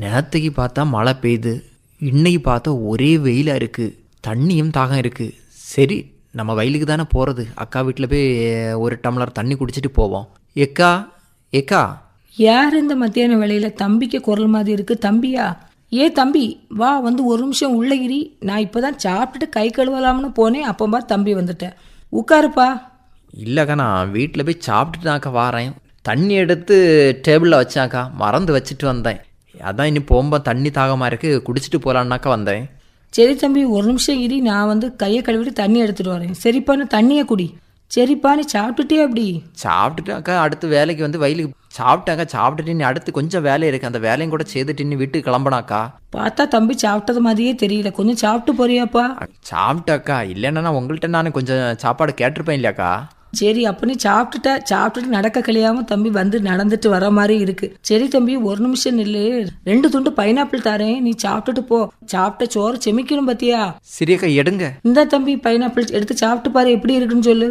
நேற்றுக்கு பார்த்தா மழை பெய்யுது. இன்னைக்கு பார்த்தா ஒரே வெயிலாக இருக்குது தண்ணியும் தாகம் இருக்குது சரி நம்ம வயலுக்கு தானே போகிறது அக்கா வீட்டில் போய் ஒரு டம்ளர் தண்ணி குடிச்சிட்டு போவோம். எக்கா எக்கா யார் இந்த மத்தியான வேளையில தம்பிக்கு குரல் மாதிரி இருக்கு? தம்பியா? ஏ தம்பி வா வந்து ஒரு நிமிஷம் உள்ள இரி. நான் இப்பதான் சாப்பிட்டுட்டு கை கழுவலாம்னு போனேன். அப்பமா தம்பி வந்துட்டேன். உட்காருப்பா. இல்லைக்கா நான் வீட்டில் போய் சாப்பிட்டுட்டாக்கா வாரேன். தண்ணி எடுத்து டேபிளில் வச்சாக்கா மறந்து வச்சுட்டு வந்தேன். அதான் இனி போகும்போது தண்ணி தாகமாக இருக்குது குடிச்சிட்டு போகலான்னாக்கா வந்தேன். சரி தம்பி ஒரு நிமிஷம் இரி நான் வந்து கையை கழுவிட்டு தண்ணி எடுத்துட்டு வரேன். சரிப்பா நான் தண்ணியை குடி. சரிப்பா நீ சாப்பிட்டுட்டே அப்படி சாப்பிட்டுட்டாக்கா அடுத்து வேலைக்கு வந்து வயலுக்கு சாப்பிட்டாக்கா சாப்பிட்டுட்டு நீ அடுத்து கொஞ்சம் வேலை இருக்குது அந்த வேலையும் கூட செய்துட்டு நீ வீட்டுக்கு கிளம்புனாக்கா. பார்த்தா தம்பி சாப்பிட்டது மாதிரியே தெரியல. கொஞ்சம் சாப்பிட்டு போறியாப்பா? சாப்பிட்டாக்கா இல்லைன்னா உங்கள்கிட்ட நான் கொஞ்சம் சாப்பாடு கேட்டிருப்பேன் இல்லையாக்கா? சரி அப்ப நீ சாப்பிட்டுட்ட. சாப்பிட்டுட்டு நடக்க கழியாம தம்பி வந்து நடந்துட்டு வர மாதிரி இருக்கு. சரி தம்பி ஒரு நிமிஷம் நில்லு. ரெண்டு துண்டு பைனாப்பிள் தரேன். நீ சாப்பிட்டுட்டு போ. சாப்பிட்ட சோறு செமிக்கணும் பாத்தியா? சரியக்கா எடுங்க. இந்த தம்பி பைனாப்பிள் எடுத்து சாப்பிட்டு பாரு எப்படி இருக்குன்னு சொல்லு.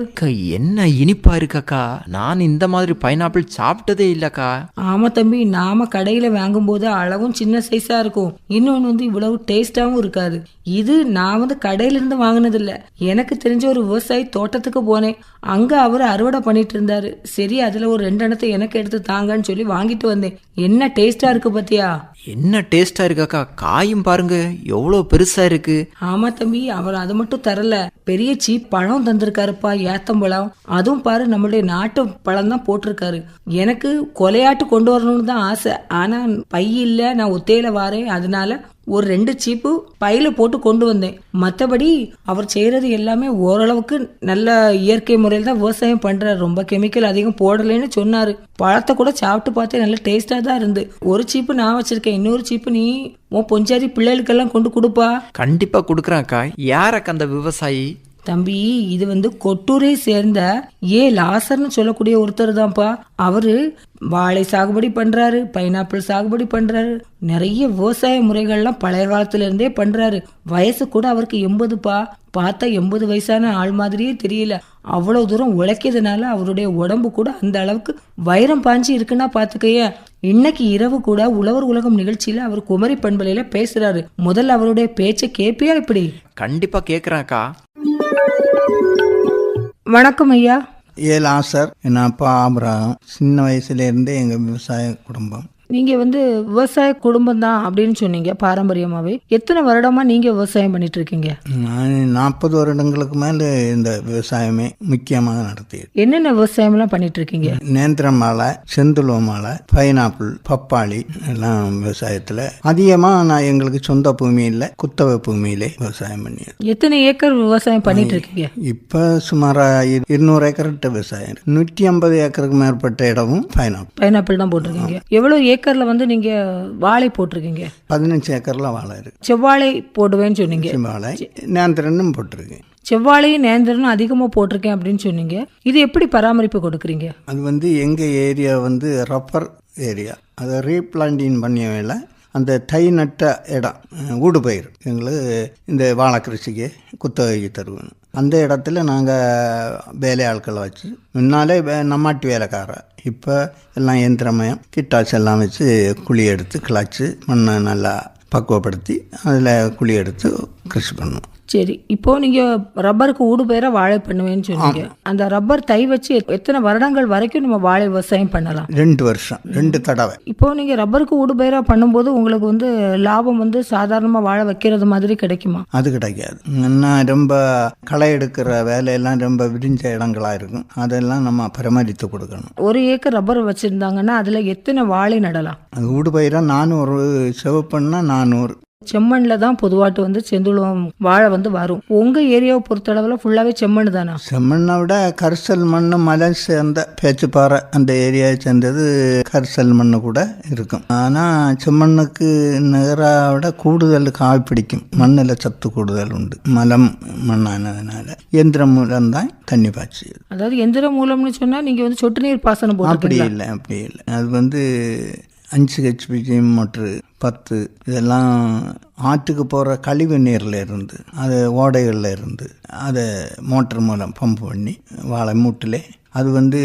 என்ன இனிப்பா இருக்காக்கா? நான் இந்த மாதிரி பைனாப்பிள் சாப்பிட்டதே இல்லைக்கா. ஆமா தம்பி நாம கடையில வாங்கும்போது அளவும் சின்ன சைஸா இருக்கும். இன்னொன்னு வந்து இவ்வளவு டேஸ்டாவும் இருக்காது. இது நான் வந்து கடையில இருந்து வாங்கினது இல்ல எனக்கு தெரிஞ்ச ஒரு விவசாயி தோட்டத்துக்கு போனேன். அங்க அவர் அறுவடை பண்ணிட்டு இருந்தாரு. சரி அதுல ஒரு ரெண்டு எண்ணத்தை எனக்கு எடுத்து தாங்கன்னு சொல்லி வாங்கிட்டு வந்தேன். என்ன டேஸ்டா இருக்கு பாத்தியா? என்ன டேஸ்டா இருக்காக்கா காயும் பாருங்க எவ்வளோ பெருசா இருக்கு. ஆமா தம்பி அவர் அது மட்டும் தரல. பெரிய சீப் பழம் தந்திருக்காருப்பா ஏத்தம்பழம் அதுவும் பாரு நம்மளுடைய நாட்டு பழம் தான் போட்டிருக்காரு. எனக்கு கொலையாட்டு கொண்டு வரணும்னு தான் ஆசை. ஆனா பை இல்ல நான் ஒத்தையில வாரேன். அதனால ஒரு ரெண்டு சீப்பு பையில போட்டு கொண்டு வந்தேன். மற்றபடி அவர் செய்யறது எல்லாமே ஓரளவுக்கு நல்ல இயற்கை முறையில் தான் விவசாயம் பண்றாரு. ரொம்ப கெமிக்கல் அதிகம் போடலைன்னு சொன்னாரு. பழத்தை கூட சாப்பிட்டு பார்த்தே நல்ல டேஸ்டா தான் இருந்து. ஒரு சீப்பு நான் வச்சிருக்கேன் இன்னொரு சீப்பு நீ உன் பொஞ்சாரி பிள்ளைகளுக்கெல்லாம் கொண்டு கொடுப்பா. கண்டிப்பா கொடுக்குறாக்கா யாரக்கா அந்த விவசாயி? தம்பி இது வந்து கொட்டூரை சேர்ந்த ஏ. லாசர்னு சொல்லக்கூடிய ஒருத்தர் தான்ப்பா. அவரு வாழை சாகுபடி பண்றாரு பைனாப்பிள் சாகுபடி பண்றாரு. நிறைய விவசாய முறைகள்லாம் பழைய காலத்துல இருந்தே பண்றாரு. வயசு கூட அவருக்கு எண்பதுப்பா. பார்த்தா எண்பது வயசான ஆள் மாதிரியே தெரியல. அவ்வளவு தூரம் உழைக்கிறதுனால அவருடைய உடம்பு கூட அந்த அளவுக்கு வைரம் பாஞ்சு இருக்குன்னா பாத்துக்கைய. இன்னைக்கு இரவு கூட உழவர் உலகம் நிகழ்ச்சியில அவர் குமரி பண்பலையில பேசுறாரு. முதல்ல அவருடைய பேச்சை கேப்பியா இப்படி? கண்டிப்பா கேட்குறாக்கா வணக்கம் ஐயா. ஏழு ஆசர் என் அப்பா ஆபரகம் சின்ன வயசுலேருந்தே எங்கள் விவசாய குடும்பம். நீங்க வந்து விவசாய குடும்பம் தான் அப்படின்னு சொன்னீங்க பாரம்பரியமாவே. எத்தனை வருடமா நீங்க விவசாயம் பண்ணிட்டு இருக்கீங்க நான் நாற்பது வருடங்களுக்கு மேலே இந்த விவசாயமே முக்கியமாக நடத்தியது. என்னென்ன விவசாயம் எல்லாம் பண்ணிட்டு இருக்கீங்க நேந்திர மாலை செந்துள மாலை பைனாப்பிள் பப்பாளி எல்லாம் விவசாயத்தில். அதிகமாக நான் எங்களுக்கு சொந்த பூமி இல்லை குத்தகை பூமியிலே விவசாயம் பண்ணியது. எத்தனை ஏக்கர் விவசாயம் பண்ணிட்டு இருக்கீங்க இப்போ சுமாராக இருநூறு ஏக்கர்கிட்ட விவசாயம் இருக்கு. நூற்றி ஐம்பது ஏக்கருக்கு மேற்பட்ட இடமும் பைனாப்பிள். பைனாப்பிள் தான் போட்டிருக்கீங்க. எவ்வளவு ஏக்கர்ல வந்து நீங்க வாழை போட்டிருக்கீங்க. பதினஞ்சு ஏக்கரில் வாழை இருக்கு. செவ்வாழை போடுவேன்னு சொன்னீங்க. வாழை. நேந்திரனும் போட்டிருக்கேன். செவ்வாழையும் நேந்திரனும் அதிகமா போட்டிருக்கேன் அப்படின்னு சொன்னீங்க. இது எப்படி பராமரிப்பு கொடுக்குறீங்க? அது வந்து எங்கள் ஏரியா வந்து ரப்பர் ஏரியா. அதை ரீப்ளாண்டிங் பண்ணிய வேலை அந்த தை நட்ட இடம் ஊடுபயிர். எங்களுக்கு இந்த வாழை கிருஷிக்கு குத்தகைக்கு தருவேன் அந்த இடத்துல நாங்கள் வேலையாட்களை வச்சு முன்னாலே வே- நம்மாட்டி வேலைக்காரன் இப்போ எல்லாம் இயந்திரமயம் கிட்டாஸ் எல்லாம் வச்சு குழி எடுத்து கிளச்சி மண்ணை நல்லா பக்குவப்படுத்தி அதில் குழி எடுத்து கிருஷி பண்ணுவோம். சரி இப்போ நீங்க ரப்பருக்கு ஊடு பெயர வாழை பண்ணுவேன்னு சொன்னீங்க. அந்த ரப்பர் தை வச்சு எத்தனை வருடங்கள் வரைக்கும் நம்ம வாழை விவசாயம் பண்ணலாம்? ரெண்டு வருஷம் ரெண்டு தடவை. இப்போ நீங்க ரப்பருக்கு ஊடு பயிரா பண்ணும்போது உங்களுக்கு வந்து லாபம் வந்து சாதாரணமா வாழை வைக்கிறது மாதிரி கிடைக்குமா? அது கிடைக்காது. இன்னும் ரொம்ப களை எடுக்கிற வேலையெல்லாம் ரொம்ப விரிஞ்ச இடங்களா இருக்கும். அதெல்லாம் நம்ம பராமரித்து கொடுக்கணும். ஒரு ஏக்கர் ரப்பர் வச்சிருந்தாங்கன்னா அதுல எத்தனை வாழை நடலாம்? அது ஊடுபயிராக நானூறு சிவப்புன்னா நானூறு. செம்மண்ல தான் பொதுவாட்டு வந்து செந்துளம் வாழை வந்து வரும். உங்க ஏரியாவை பொறுத்தளவுல ஃபுல்லாவே செம்மண் தானா? செம்மண்ணை விட கரிசல் மண் மலை சேர்ந்த பேச்சுப்பாறை அந்த ஏரியாவை சேர்ந்தது கரிசல் மண் கூட இருக்கும். ஆனால் செம்மண்ணுக்கு நிகராக விட கூடுதல் காய் பிடிக்கும். மண்ணில் சத்து கூடுதல் உண்டு. மலம் மண்ணானதுனால இயந்திரம் மூலம் தான் தண்ணி பாய்ச்சியது. அதாவது எந்திர மூலம்னு சொன்னா நீங்க வந்து சொட்டு நீர் பாசனம் அப்படி இல்லை அப்படி இல்லை. அது வந்து அஞ்சு ஹெச்பிஜி மோட்ரு பத்து இதெல்லாம் ஆற்றுக்கு போகிற கழிவு நீரில் இருந்து அது ஓடைகளில் இருந்து அதை மோட்டர் மூலம் பம்ப் பண்ணி வாழை மூட்டில் அது வந்து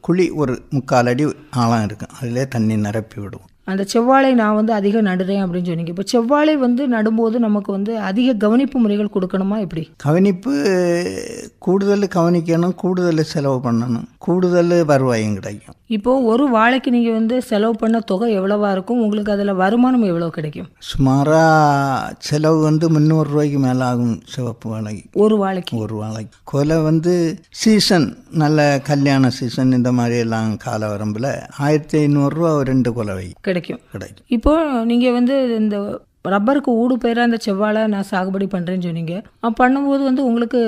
குழி ஒரு முக்கால் அடி ஆழம் இருக்கும். அதிலே தண்ணி நிரப்பி விடுவோம். அந்த செவ்வாழை நான் வந்து அதிகம் நடுறேன் அப்படின்னு சொன்னீங்க. இப்போ செவ்வாழை வந்து நடும்போது நமக்கு வந்து அதிக கவனிப்பு முறைகள் கொடுக்கணுமா எப்படி? கவனிப்பு கூடுதல் கவனிக்கணும் கூடுதல் செலவு பண்ணணும். கூடுதல் வருவாயும் கிடைக்கும். இப்போ ஒரு வாழைக்கு நீங்கள் வந்து செலவு பண்ண தொகை எவ்வளவா இருக்கும்? உங்களுக்கு அதில் வருமானம் எவ்வளோ கிடைக்கும்? சுமாராக செலவு வந்து முந்நூறு ரூபாய்க்கு மேலே ஆகும் சிவப்பு வாழைக்கு ஒரு வாழைக்கு? ஒரு வாழைக்கு. கொலை வந்து சீசன் நல்ல கல்யாண சீசன் இந்த மாதிரி எல்லாம் கால வரம்பில் ஆயிரத்தி ஐநூறுரூவா ரெண்டு கொலை. கிடைக்கும். கிடைக்கும். இப்போ நீங்கள் வந்து இந்த ரப்பருக்கு ஊடு பயிரா அந்த செவ்வாழை நான் சாகுபடி பண்ணுறேன்னு சொன்னீங்க. பண்ணும்போது வந்து உங்களுக்கு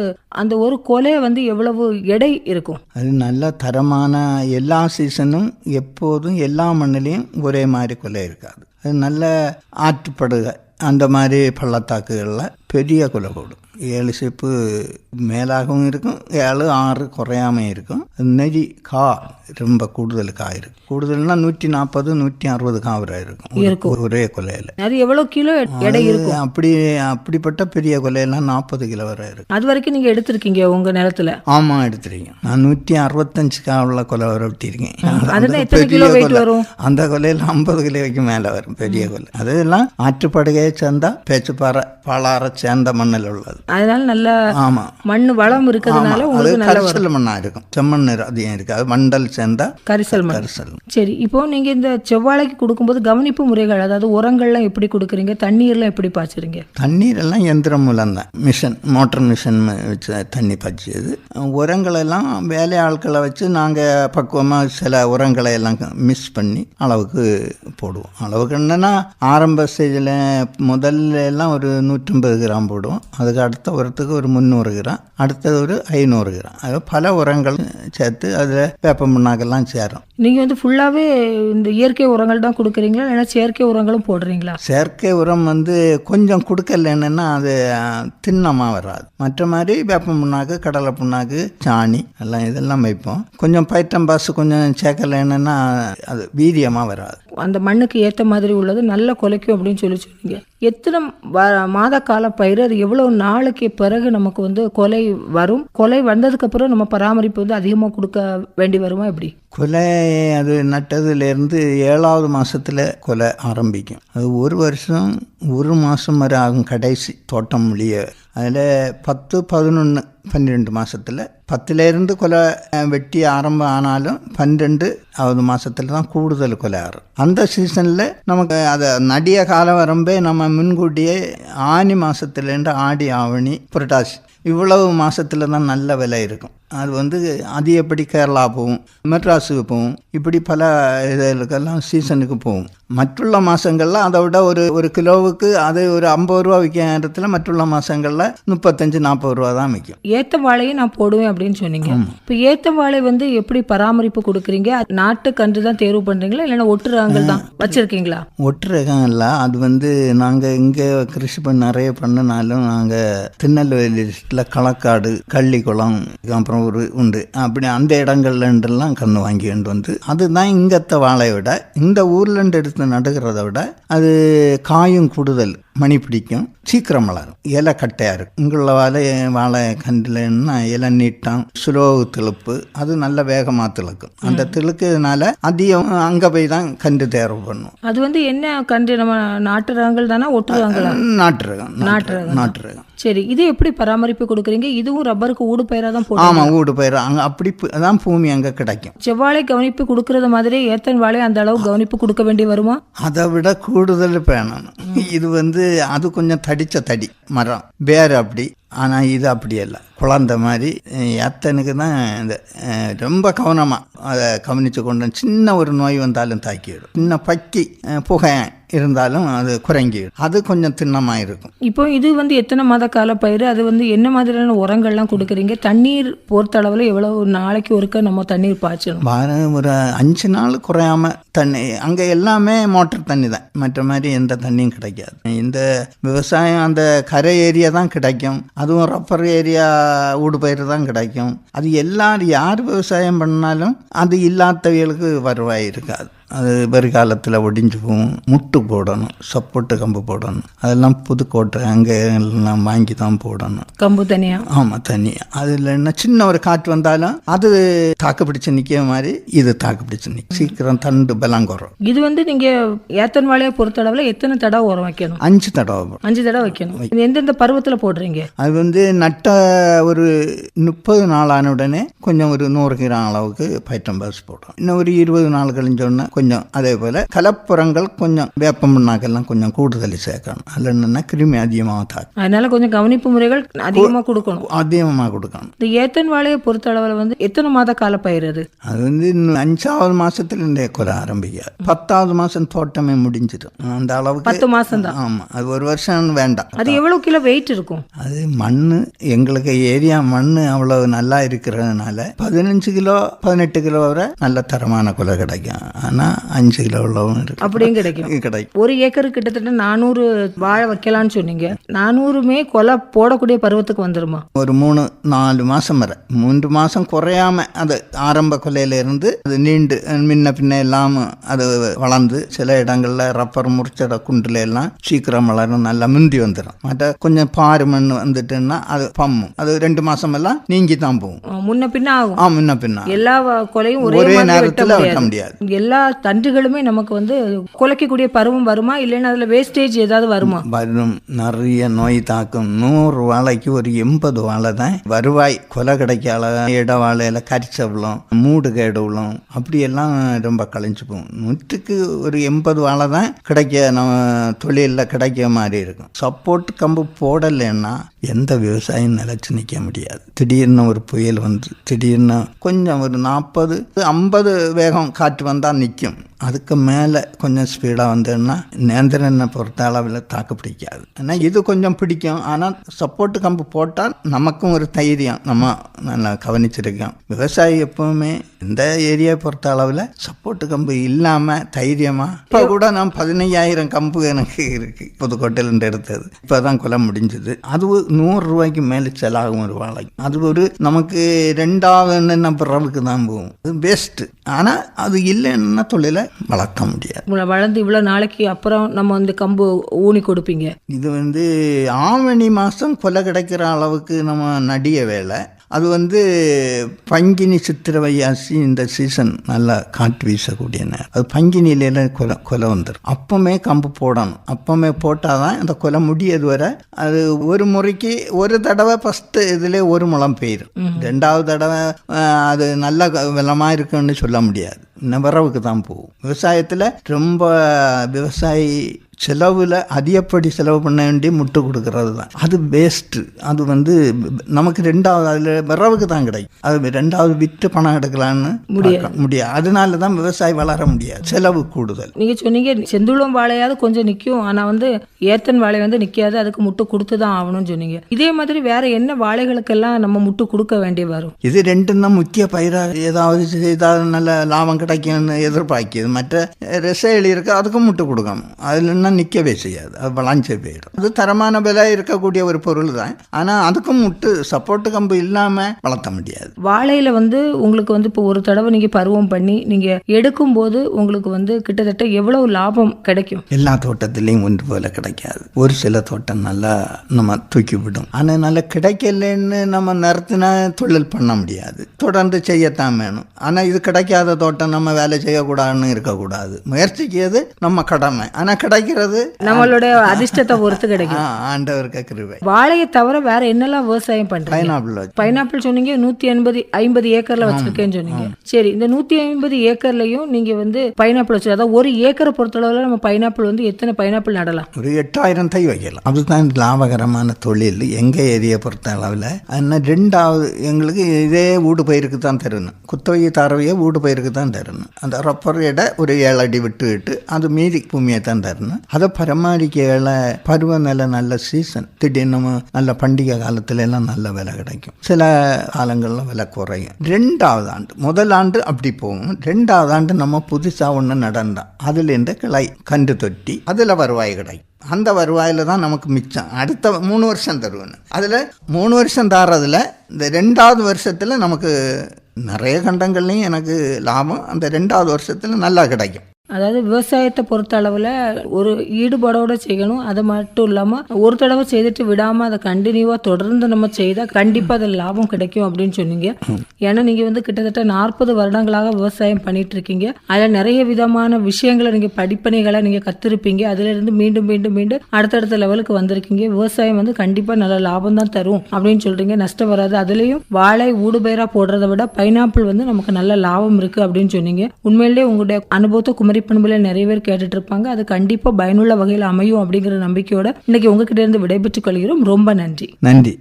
அந்த ஒரு கொலை வந்து எவ்வளவு எடை இருக்கும்? அது நல்ல தரமான எல்லா சீசனும் எப்போதும் எல்லா மண்ணிலையும் ஒரே மாதிரி கொலை இருக்காது. அது நல்ல ஆற்றுப்படுகை அந்த மாதிரி பள்ளத்தாக்குகளில் பெரிய கொலை போடும் ஏழு சிப்பு மேலாகவும் இருக்கும் ஏழு ஆறு குறையாம இருக்கும். நெறி கா ரொம்ப கூடுதல் காய் இருக்கும் கூடுதல்னா நூற்றி நாற்பது நூற்றி அறுபது காய் வரை இருக்கும். ஒரு- கொலையில். அது எவ்வளோ கிலோ எடை இருக்கும்? அப்படி அப்படிப்பட்ட பெரிய கொலையெல்லாம் நாற்பது கிலோ வரை இருக்கும் அது வரைக்கும் நீங்கள் எடுத்திருக்கீங்க உங்கள் நிலத்துல? ஆமாம் எடுத்துருக்கீங்க நான் நூற்றி அறுபத்தஞ்சு காவுள்ள கொலை வர விட்டிருக்கேன் அந்த கிலோ கொலை. கொலையில் ஐம்பது கிலோவுக்கு மேலே வரும் பெரிய கொலை. அதெல்லாம் ஆற்றுப்படுகையை சேர்ந்தா பேச்சுப்பாறை பாலாறை சேர்ந்த மண்ணில் உள்ளது. அதனால நல்ல ஆமாம் மண் வளம் இருக்கிறதுனால உங்களுக்கு கரிசல் மண்ணா இருக்கும். செம்மண் அதிகம் இருக்காது மண்டல் சேர்ந்தா கரிசல் மண். கரிசல். சரி இப்போ நீங்க இந்த செவ்வாழைக்கு கொடுக்கும்போது கவனிப்பு முறைகள் அதாவது உரங்கள்லாம் எப்படி கொடுக்குறீங்க? தண்ணீர்லாம் எப்படி பாய்ச்சுறீங்க? தண்ணீர் எல்லாம் எந்திரம் மூலம் தான். மிஷின் மோட்டர் மிஷின் வச்சு தண்ணி பாய்ச்சியது. உரங்களெல்லாம் வேலை ஆட்களை வச்சு நாங்கள் பக்குவமாக சில உரங்களை எல்லாம் மிஸ் பண்ணி அளவுக்கு போடுவோம். அளவுக்கு என்னன்னா ஆரம்ப ஸ்டேஜில் முதல்ல எல்லாம் ஒரு நூற்றம்பது கிராம் போடுவோம் அதுக்கு அடுத்த உரத்துக்கு ஒரு முந்நூறு கிராம். அடுத்தது ஒரு ஐநூறு கிராம். அது பல உரங்கள் சேர்த்து அதில் வேப்ப முன்னாக்கெல்லாம் சேரும். நீங்க வந்து ஃபுல்லாவே இந்த இயற்கை உரங்கள் தான் கொடுக்குறீங்களா? இல்லைன்னா செயற்கை உரங்களும் போடுறீங்களா? செயற்கை உரம் வந்து கொஞ்சம் கொடுக்கலன்னா அது திண்ணமாக வராது. மற்ற மாதிரி வேப்ப புண்ணாக்கு கடலை புண்ணாக்கு சாணி எல்லாம் இதெல்லாம் வைப்போம். கொஞ்சம் பைட்டம் பாசு கொஞ்சம் சேர்க்கலைன்னா அது வீரியமாக வராது. அந்த மண்ணுக்கு ஏற்ற மாதிரி உள்ளது நல்ல குலைக்கும் அப்படின்னு சொல்லி சொன்னீங்க. எத்தனை வ- மாத கால பயிர் அது எவ்வளோ நாளைக்கு பிறகு நமக்கு வந்து கொலை வரும்? கொலை வந்ததுக்கப்புறம் நம்ம பராமரிப்பு வந்து அதிகமாக கொடுக்க வேண்டி வருமா எப்படி? கொலை அது நட்டதுலேருந்து ஏழாவது மாதத்தில் கொலை ஆரம்பிக்கும். அது ஒரு வருஷம் ஒரு மாதம் வரை ஆகும் கடைசி தோட்டம் முடிய அதில் பத்து பதினொன்று பன்னிரெண்டு மாதத்தில் பத்துலேருந்து கொலை வெட்டி ஆரம்பம் ஆனாலும் பன்னிரெண்டு ஆவது மாதத்தில் தான் கூடுதல் கொலை ஆறும் அந்த சீசனில் நமக்கு அதை நடிய காலம் வரம்பே நம்ம முன்கூட்டியே ஆனி மாதத்துலேருந்து ஆடி ஆவணி புரட்டாசி இவ்வளவு மாதத்தில் தான் நல்ல விலை இருக்கும். அது வந்து அதிகப்படி கேரளா போகும் மெட்ராஸுக்கு போகும் இப்படி பல இதுகளுக்கெல்லாம் சீசனுக்கு போகும். மற்றுள்ள மாதங்களில் அதை விட ஒரு ஒரு கிலோவுக்கு அது ஒரு ஐம்பது ரூபா விற்கிற இடத்துல மற்றுள்ள மாதங்களில் முப்பத்தஞ்சு நாற்பது ரூபா தான் விற்கும். ஏத்த வாழையும் நான் போடுவேன் அப்படின்னு சொன்னீங்க. இப்போ ஏத்த வாழை வந்து எப்படி பராமரிப்பு கொடுக்குறீங்க? நாட்டு கன்று தான் தேர்வு பண்றீங்களா? இல்லைன்னா ஒட்டு ரகங்கள் தான் வச்சிருக்கீங்களா? ஒட்டு ரகம் இல்லை. அது வந்து நாங்கள் இங்கே கிருஷி பண்ண நிறைய பண்ணினாலும் நாங்கள் திருநெல்வேலி டிஸ்ட்ரிக்டில் களக்காடு கள்ளிக்குளம் அப்புறம் ஒரு உண்டு. அப்படி அந்த இடங்கள்லன்றெல்லாம் கன்று வாங்கிட்டு வந்து அதுதான் இங்கத்த வாழையை விட இந்த ஊர்லேருந்து எடுத்து நடுகிறத விட அது காயும் கூடுதல் மணி பிடிக்கும் சீக்கிரம் வளரும். இலை கட்டையாக இருக்கும். இங்குள்ள வாழை வாழை கன்றுலன்னா இலை நீட்டம் சுலோவு திழுப்பு அது நல்ல வேகமாக திழுக்கும். அந்த திழுக்கிறதுனால அதிகம் அங்கே போய் தான் கன்று தேர்வு பண்ணும். அது வந்து என்ன கன்று? நம்ம நாட்டு ரகங்கள் தானா ஒட்டு நாட்டு ரகம் நாட்டு ரகம் நாட்டு ரகம். சரி இது எப்படி பராமரிப்பு கொடுக்குறீங்க? இதுவும் ரப்பருக்கு ஊடு பயிராக தான் போட்டு ஆமாம் ஊடு பயிர். அங்கே அப்படி அதான் பூமி அங்கே கிடைக்கும். செவ்வாழை கவனிப்பு கொடுக்கறது மாதிரி ஏத்தன் வாழை அந்த அளவு கவனிப்பு கொடுக்க வேண்டி வருமா? அதை விட கூடுதல் பேணணும். இது வந்து அது கொஞ்சம் தடித்த தடி மரம். வேறு அப்படி. ஆனால் இது அப்படி அல்ல. குழந்த மாதிரி அஹ், எத்தனுக்கு தான் இந்த ரொம்ப கவனமாக அதை கவனித்து கொண்டு சின்ன ஒரு நோய் வந்தாலும் தாக்கிவிடும். சின்ன பக்கி புகை இருந்தாலும் அது குறைங்கிடும் அது கொஞ்சம் திண்ணமாக இருக்கும். இப்போ இது வந்து எத்தனை மாத கால பயிர் அது வந்து என்ன மாதிரியான உரங்கள்லாம் கொடுக்குறீங்க? தண்ணீர் பொறுத்த அளவில் எவ்வளவு ஒரு நாளைக்கு ஒருக்க நம்ம தண்ணீர் பாய்ச்சணும்? வாரம் ஒரு அஞ்சு நாள் குறையாம தண்ணி அங்கே எல்லாமே மோட்டர் தண்ணி தான். மற்ற மாதிரி எந்த தண்ணியும் கிடைக்காது. இந்த விவசாயம் அந்த கரை ஏரியா தான் கிடைக்கும். அதுவும் ரப்பர் ஏரியா ஊடு பயிர் தான் கிடைக்கும். அது எல்லாரும் யார் விவசாயம் பண்ணாலும் அது இல்லாதவர்களுக்கு வருவாய் இருக்காது. அது வருகாலத்தில் ஒடிஞ்சு போகும் முட்டு போடணும். சப்போட்டு கம்பு போடணும். அதெல்லாம் புதுக்கோட்டை அங்கே எல்லாம் வாங்கி தான் போடணும். கம்பு தனியா? ஆமாம் தண்ணி அதில் என்ன சின்ன ஒரு காற்று வந்தாலும் அது தாக்கு பிடிச்சு நிற்கிற மாதிரி இது தாக்கு பிடிச்சு நிற்கும் சீக்கிரம் தண்டு பலம் குறம் இது வந்து நீங்க ஏத்தன் வாழையை பொறுத்தளவுல எத்தனை தடவை உரம் வைக்கணும்? அஞ்சு தடவை. அஞ்சு தடவை வைக்கணும். எந்தெந்த பருவத்துல போடுறீங்க? அது வந்து நட்ட ஒரு முப்பது நாள் ஆன உடனே கொஞ்சம் ஒரு நூறு கிராம் அளவுக்கு பைட்டம்பாஸ் போடும் இன்னும் ஒரு இருபது நாள் கழிஞ்சோடனே கொஞ்சம் அதே போல் கலப்புரங்கள் கொஞ்சம் வேப்பம் புண்ணாக்கெல்லாம் கொஞ்சம் கூடுதல் சேர்க்கணும். அதில் கிருமி அதிகமாக தாக்கும் அதனால கொஞ்சம் கவனிப்பு முறைகள் அதிகமா கொடுக்கணும். அதிகமாக கொடுக்கணும். இந்த ஏத்தன் வாழையை பொறுத்தளவுல வந்து எத்தனை மாத கால பயிர் அது அது வந்து அஞ்சாவது மாசத்துல இருந்தே குறை ஆரம்பிக்காது. பத்தாவது மாசம் தோட்டமே முடிஞ்சிடும். அந்த அளவுக்கு பத்து மாசம் தான் ஆமா அது ஒரு வருஷம் வேண்டாம். அது எவ்வளவு கிலோ வெயிட் இருக்கும்? அது மண் எங்களுக்கு ஏரியா மண் அவ்வளவு நல்லா இருக்கிறதுனால பதினஞ்சு கிலோ பதினெட்டு கிலோ வரை நல்ல தரமான குலை கிடைக்கும். ஆனா அஞ்சு கிலோ உள்ளவும் இருக்கு. அப்படியும் கிடைக்கும். கிடைக்கும். ஒரு ஏக்கருக்கு கிட்டத்தட்ட நானூறு வாழை வைக்கலாம்னு சொன்னீங்க. நானூறுமே கொலை போடக்கூடிய பருவத்துக்கு வந்துருமா? ஒரு மூணு நாலு மாசம் வரை. மூன்று மாசம் குறையாம அது ஆரம்ப கொலையில இருந்து அது நீண்டு முன்ன பின்ன இல்லாம அது வளர்ந்து சில இடங்கள்ல ரப்பர் முறிச்சட குண்டுல எல்லாம் சீக்கிரம் வளரும் நல்லா முந்தி வந்துடும் மற்ற கொஞ்சம் பாரு மண் வந்துட்டுன்னா அது பம்மும். அது ரெண்டு மாசம் எல்லாம் நீங்கி தான் போகும். முன்ன பின்ன ஆகும். முன்ன பின்ன எல்லா கொலையும் ஒரே நேரத்துல வெட்ட முடியாது. எல்லா தண்டுகளுமே நமக்கு வந்து குலைக்கக்கூடிய பருவம் வருமா? இல்லைன்னா அதில் வேஸ்டேஜ் ஏதாவது வருமா? வரும். நிறைய நோய் தாக்கும். நூறு வாழைக்கு ஒரு எண்பது வாழை தான் வருவாய். கொலை கிடைக்கால இட வாழையில் கரிச்சவளம் மூடு கேடுவளம் அப்படியெல்லாம் ரொம்ப களைஞ்சு போகும் நூற்றுக்கு ஒரு எண்பது வாழை தான் கிடைக்க நம்ம தொழிலில் கிடைக்க மாதிரி இருக்கும். சப்போர்ட் கம்பு போடலைன்னா எந்த விவசாயம் நிலச்சி நிற்க முடியாது. திடீர்னு ஒரு புயல் வந்து திடீர்னு கொஞ்சம் ஒரு நாற்பது ஐம்பது வேகம் காற்று வந்தால் நிற்கும் அதுக்கு மேலே கொஞ்சம் ஸ்பீடாக வந்ததுன்னா நேந்திரனை பொறுத்த அளவில் தாக்கு பிடிக்காது. ஆனால் இது கொஞ்சம் பிடிக்கும். ஆனால் சப்போர்ட்டு கம்பு போட்டால் நமக்கும் ஒரு தைரியம். நம்ம நல்லா கவனிச்சிருக்கோம். விவசாயி எப்பவுமே இந்த ஏரியா பொறுத்த அளவில் சப்போர்ட்டு கம்பு இல்லாமல் தைரியமாக இப்போ கூட நான் பதினையாயிரம் கம்பு எனக்கு இருக்குது புதுக்கோட்டையிலேருந்து எடுத்தது. இப்போ தான் குலம் முடிஞ்சது. அது நூறுரூவாய்க்கு நூறு ரூபாய்க்கு மேலே செலாகும் ஒரு வாழைக்கு அது ஒரு நமக்கு ரெண்டாவது பிறவுக்கு தான் போகும். அது பெஸ்ட்டு ஆனால் அது இல்லைன்னா தொழிலை வளர்க்க முடியாது. வளர்ந்து இவ்வளவு நாளைக்கு அப்புறம் நம்ம வந்து கம்பு ஊனி கொடுப்பீங்க. இது வந்து ஆவணி மாதம் கொலை கிடைக்கிற அளவுக்கு நம்ம நடிய வேலை அது வந்து பங்கினி சித்திரை வையாசி இந்த சீசன் நல்லா காற்று வீசக்கூடிய நேரம். அது பங்கினியில கொலை கொலை வந்துடும் அப்பமே கம்பு போடணும். அப்பமே போட்டால் தான் இந்த கொலை முடியது வரை அது ஒரு முறைக்கு ஒரு தடவை ஃபஸ்ட்டு இதில் ஒரு முளம் பெய்யும் ரெண்டாவது தடவை அது நல்ல வெள்ளமாக இருக்குன்னு சொல்ல முடியாது. வரவுக்கு தான் போகும். விவசாயத்தில் ரொம்ப விவசாயி செலவில் அதிகப்படி செலவு பண்ண வேண்டிய முட்டு கொடுக்கறது தான் அது வேஸ்ட்டு அது வந்து நமக்கு ரெண்டாவது அதில் விரவுக்கு தான் கிடைக்கும். அது ரெண்டாவது விற்று பணம் எடுக்கலான்னு முடியாது. அதனால தான் விவசாயி வளர முடியாது. செலவு கூடுதல். நீங்க சொன்னீங்க செந்துளம் வாழையாவது கொஞ்சம் நிக்கும். ஆனா வந்து ஏத்தன் வாழை வந்து நிக்காது. அதுக்கு முட்டு கொடுத்து தான் ஆகணும்னு சொன்னீங்க. இதே மாதிரி வேற என்ன வாழைகளுக்கெல்லாம் நம்ம முட்டு கொடுக்க வேண்டி வரும்? இது ரெண்டும் தான் முக்கிய பயிராக ஏதாவது செய்தால் நல்ல லாபம் கிடைக்கும்னு எதிர்பார்க்கிது மற்ற ரெசைல் இருக்கு அதுக்கும் முட்டு கொடுக்கணும். அதுலன்னா நிற்கவே செய்யாது. அது வளாஞ்சே போயிடும். அது தரமான விலை இருக்கக்கூடிய ஒரு பொருள் தான். ஆனால் அதுக்கும் முட்டு சப்போர்ட்டு கம்பு இல்லாமல் வளர்த்த முடியாது. வாழையில வந்து உங்களுக்கு வந்து இப்போ ஒரு தடவை நீங்க பருவம் பண்ணி நீங்க எடுக்கும் போது உங்களுக்கு வந்து கிட்டத்தட்ட எவ்வளவு லாபம் கிடைக்கும்? எல்லா தோட்டத்திலையும் ஒன்று போல கிடைக்காது. ஒரு சில தோட்டம் நல்லா நம்ம தூக்கி விடும். ஆனால் நல்லா கிடைக்கலன்னு நம்ம நிறுத்தினா தொழில் பண்ண முடியாது. தொடர்ந்து செய்யத்தான் வேணும். ஆனால் இது கிடைக்காத தோட்டம் நம்ம வேலை செய்யக்கூடாதுன்னு இருக்கக்கூடாது. முயற்சிக்கிறது நம்ம கடமை. ஆனால் கிடைக்கிறது நம்மளோட அதிர்ஷ்டத்தை பொறுத்து கிடைக்கும். ஆ, ஆண்டவருக்கு கிருவை வாழையை தவிர வேற என்னெல்லாம் விவசாயம் பண்றீங்க? பைனாப்பிள் பைனாப்பிள் சொன்னீங்க நூத்தி எண்பது ஐம்பது ஏக்கர்ல வச்சிருக்கேன்னு சொன்னீங்க. சரி இந்த நூத்தி ஐம்பது ஏக்கர்லயும் நீங்க வந்து பைனாப்பிள் வச்சு அதாவது ஒரு ஏக்கரை பொறுத்தளவுல நம்ம பைனாப்பிள் வந்து எத்தனை பைனாப்பிள் நடலாம்? ஒரு எட்டாயிரம் தை வைக்கலாம். அதுதான் லாபகரமான தொழில். எங்கள் ஏரியா பொறுத்த அளவில் அதனால் ரெண்டாவது எங்களுக்கு இதே வீடு பயிருக்கு தான் தரணும். குத்தகை தரவையே வீடு பயிருக்கு தான் தரணும். அந்த ரப்பர் எடை ஒரு ஏழு அடி விட்டு விட்டு அது மீதி பூமியை தான் தரணும். அதை பராமரிக்கையில் பருவநிலை நல்ல சீசன் திடீர்னு நம்ம நல்ல பண்டிகை காலத்துல எல்லாம் நல்ல விலை கிடைக்கும். சில காலங்களில் விலை குறையும். ரெண்டாவது ஆண்டு முதல் ஆண்டு அப்படி போகும். ரெண்டாவது ஆண்டு நம்ம புதுசாக ஒன்று நடந்தோம் அதுலேருந்து கிளை கண்டு தொட்டி அதில் வருவாய் கிடைக்கும். அந்த வருவாயில் தான் நமக்கு மிச்சம். அடுத்த மூணு வருஷம் தருவேன் அதில் மூணு வருஷம் தாரதில் இந்த ரெண்டாவது வருஷத்தில் நமக்கு நிறைய கண்டங்கள்லையும் எனக்கு லாபம். அந்த ரெண்டாவது வருஷத்தில் நல்லா கிடைக்கும். அதாவது விவசாயத்தை பொறுத்த அளவில் ஒரு ஈடுபாடோட செய்யணும். அது மட்டும் இல்லாமல் ஒரு தடவை செய்துட்டு விடாமல் அதை கண்டினியூவாக தொடர்ந்து நம்ம செய்தால் கண்டிப்பாக அதில் லாபம் கிடைக்கும் அப்படின்னு சொன்னீங்க. ஏன்னா நீங்கள் வந்து கிட்டத்தட்ட நாற்பது வருடங்களாக விவசாயம் பண்ணிட்டு இருக்கீங்க. அதில் நிறைய விதமான விஷயங்களை நீங்கள் படிப்பனைகளை நீங்கள் கத்திருப்பீங்க. அதிலிருந்து மீண்டும் மீண்டும் மீண்டும் அடுத்தடுத்த லெவலுக்கு வந்திருக்கீங்க. விவசாயம் வந்து கண்டிப்பாக நல்ல லாபம் தான் தரும் அப்படின்னு சொல்றீங்க. நஷ்டம் வராது. அதுலேயும் வாழை ஊடுபயிராக போடுறதை விட பைனாப்பிள் வந்து நமக்கு நல்ல லாபம் இருக்கு அப்படின்னு சொன்னீங்க. உண்மையிலேயே உங்களுடைய அனுபவத்தை குமரி பண்புல நிறைய பேர் கேட்டுட்டு இருப்பாங்க அது கண்டிப்பா பயனுள்ள வகையில் அமையும் அப்படிங்கிற நம்பிக்கையோட இன்னைக்கு உங்ககிட்ட இருந்து விடைபெற்றுக் கொள்கிறோம். ரொம்ப நன்றி. நன்றி.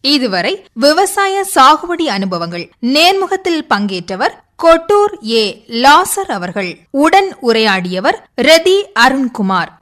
இதுவரை விவசாய சாகுபடி அனுபவங்கள் நேர்முகத்தில் பங்கேற்றவர் கொட்டூர் ஏ. லாசர் அவர்கள். உடன் உரையாடியவர் ரதி அருண்குமார்.